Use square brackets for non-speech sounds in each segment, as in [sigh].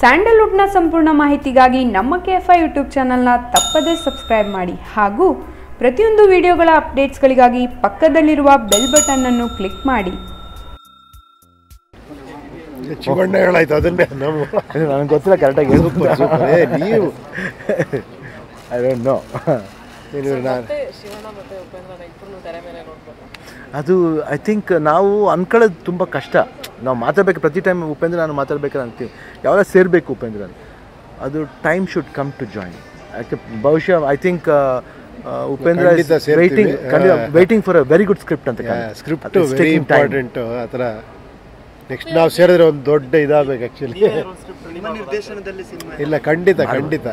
ಸ್ಯಾಂಡಲ್ವುಡ್ನ ಸಂಪೂರ್ಣ ಮಾಹಿತಿಗಾಗಿ ನಮ್ಮ ಕೆ ಎಫ್ ಐ ಯೂಟ್ಯೂಬ್ ಚಾನಲ್ನ ತಪ್ಪದೇ ಸಬ್ಸ್ಕ್ರೈಬ್ ಮಾಡಿ ಹಾಗೂ ಪ್ರತಿಯೊಂದು ವಿಡಿಯೋಗಳ ಅಪ್ಡೇಟ್ಸ್ಗಳಿಗಾಗಿ ಪಕ್ಕದಲ್ಲಿರುವ ಬೆಲ್ ಬಟನ್ ಅನ್ನು ಕ್ಲಿಕ್ ಮಾಡಿ. ಚಿವಣ್ಣ ಹೇಳಾಯ್ತು ಅದನ್ನೇ ನಾವು. ನನಗೆ ಗೊತ್ತಿಲ್ಲ ಕರೆಕ್ಟಾಗಿ ಸೂಪರ್ ಸೂಪರ್. ಏ ನೀವು. ಐ ಡೋಂಟ್ ನೋ ನೀವು ನಾನು. ಅದು ಐ ಥಿಂಕ್ ನಾವು ಅನ್ಕೊಳ್ಳೋದು ತುಂಬ ಕಷ್ಟ. ನಾವು ಮಾತಾಡ್ಬೇಕು ಪ್ರತಿ ಟೈಮ್ ಉಪೇಂದ್ರ ನಾನು ಮಾತಾಡ್ಬೇಕಾದ್ರೆ ಅಂತೀವಿ. ಯಾವಾಗ ಸೇರಬೇಕು ಉಪೇಂದ್ರ ಅಂತ? ಅದು time should come to join ಯಾಕೆ ಬಹುಶಃ I think Upendra. Waiting waiting for a very good script ಅಂತ ಸ್ಕ್ರಿಪ್ಟ್ ವೆರಿ ಇಂಪಾರ್ಟೆಂಟ್ ಆ ಥರ ನೆಕ್ಸ್ಟ್ ನಾವು ಸೇರಿದ್ರೆ ಒಂದು ದೊಡ್ಡ ಇದಾಗಬೇಕು ಆ್ಯಕ್ಚುಲಿ [laughs] [laughs] ಇಲ್ಲ ಖಂಡಿತ ಖಂಡಿತ.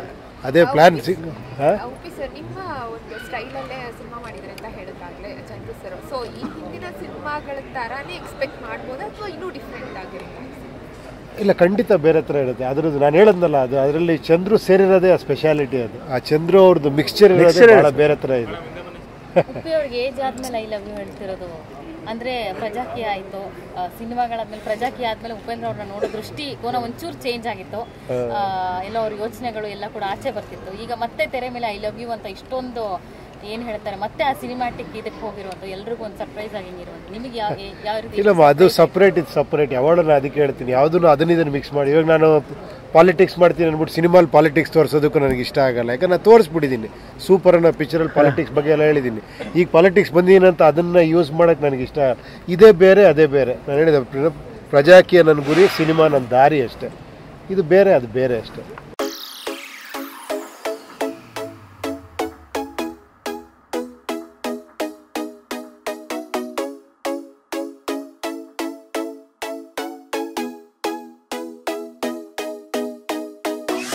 ಅದೇ ಪ್ಲಾನ್ ಸಿಗ್ ಹಾ? ಸರ್ ನಿಮ್ಮ ಒಂದು ಸ್ಟೈಲಲ್ಲೇ ಸಿನಿಮಾ ಮಾಡಿದ್ರೆ ಅಂತ ಹೇಳಿದ್ರಾಗಲೇ ಚಂದ್ರು ಸರ್ ಸೊ ಈ ಹಿಂದಿನ ಸಿನಿಮಾಗಳ ಥರಾನೇ ಎಕ್ಸ್ಪೆಕ್ಟ್ ಮಾಡ್ಬೋದಾ ಅಥವಾ ಇನ್ನೂ ಡಿಫ್ರೆಂಟ್ ಆಗಿರುತ್ತೆ? ಇಲ್ಲ ಖಂಡಿತ ಬೇರೆ ಥರ ಇರುತ್ತೆ. ಅದ್ರದ್ದು ನಾನು ಹೇಳದ್ನಲ್ಲ ಅದು ಅದರಲ್ಲಿ ಚಂದ್ರು ಸೇರಿರೋದೇ ಆ ಸ್ಪೆಷಾಲಿಟಿ ಅದು. ಆ ಚಂದ್ರು ಅವ್ರದ್ದು ಮಿಕ್ಸ್ಚರ್ ಇರೋದೇ ಬೇರೆ ಥರ ಇದೆ. ಅಂದ್ರೆ ಪ್ರಜಾಕಿ ಆಯ್ತು. ಸಿನಿಮಾಗಳಾದ್ಮೇಲೆ ಪ್ರಜಾಕಿ ಆದ್ಮೇಲೆ ಉಪೇಂದ್ರ ಅವ್ರನ್ನ ನೋಡೋ ದೃಷ್ಟಿ ಕೋನ ಒಂಚೂರು ಚೇಂಜ್ ಆಗಿತ್ತು. ಆ, ಎಲ್ಲ ಅವ್ರ ಯೋಚನೆಗಳು ಎಲ್ಲ ಕೂಡ ಆಚೆ ಬರ್ತಿತ್ತು. ಈಗ ಮತ್ತೆ ತೆರೆ ಮೇಲೆ ಐ ಲವ್ ಯು ಅಂತ ಇಷ್ಟೊಂದು ಏನ್ ಹೇಳ್ತಾರೆ? ಮತ್ತೆ ಆ ಸಿನಿಮಾಟಿಕ್ ಇದಕ್ಕೆ ಹೋಗಿರೋದು ಎಲ್ರಿಗೂ ಒಂದು ಸರ್ಪ್ರೈಸ್ ಆಗಿ ನಿಮಗೆ ಯಾವ ಯಾವ ರೀತಿ ಇಲ್ಲಮ್ಮ ಅದು ಸಪ್ರೇಟ್ ಇದು ಸಪ್ರೇಟ್ ಯಾವಾಗ ನಾನು ಅದಕ್ಕೆ ಹೇಳ್ತೀನಿ. ಯಾವುದನ್ನು ಅದನ್ನ ಇದನ್ನು ಮಿಕ್ಸ್ ಮಾಡಿ. ಇವಾಗ ನಾನು ಪಾಲಿಟಿಕ್ಸ್ ಮಾಡ್ತೀನಿ ಅಂದ್ಬಿಟ್ಟು ಸಿನಿಮಾಲ್ ಪಾಲಿಟಿಕ್ಸ್ ತೋರಿಸೋದಕ್ಕೂ ನನಗೆ ಇಷ್ಟ ಆಗಲ್ಲ. ಯಾಕಂದ್ರೆ ನಾನು ತೋರಿಸ್ಬಿಟ್ಟಿದ್ದೀನಿ. ಸೂಪರ್ ಅನ್ನೋ ಪಿಕ್ಚರಲ್ಲಿ ಪಾಲಿಟಿಕ್ಸ್ ಬಗ್ಗೆ ಎಲ್ಲ ಹೇಳಿದ್ದೀನಿ. ಈಗ ಪಾಲಿಟಿಕ್ಸ್ ಬಂದಿನಂತ ಅಂತ ಅದನ್ನು ಯೂಸ್ ಮಾಡೋಕ್ಕೆ ನನಗೆ ಇಷ್ಟ. ಇದೇ ಬೇರೆ ಅದೇ ಬೇರೆ. ನಾನು ಹೇಳಿದೆ ಪ್ರಜಾಕೀಯ ನನ್ನ ಗುರಿ ಸಿನಿಮಾ ನನ್ನ ದಾರಿ ಅಷ್ಟೇ. ಇದು ಬೇರೆ ಅದು ಬೇರೆ ಅಷ್ಟೇ.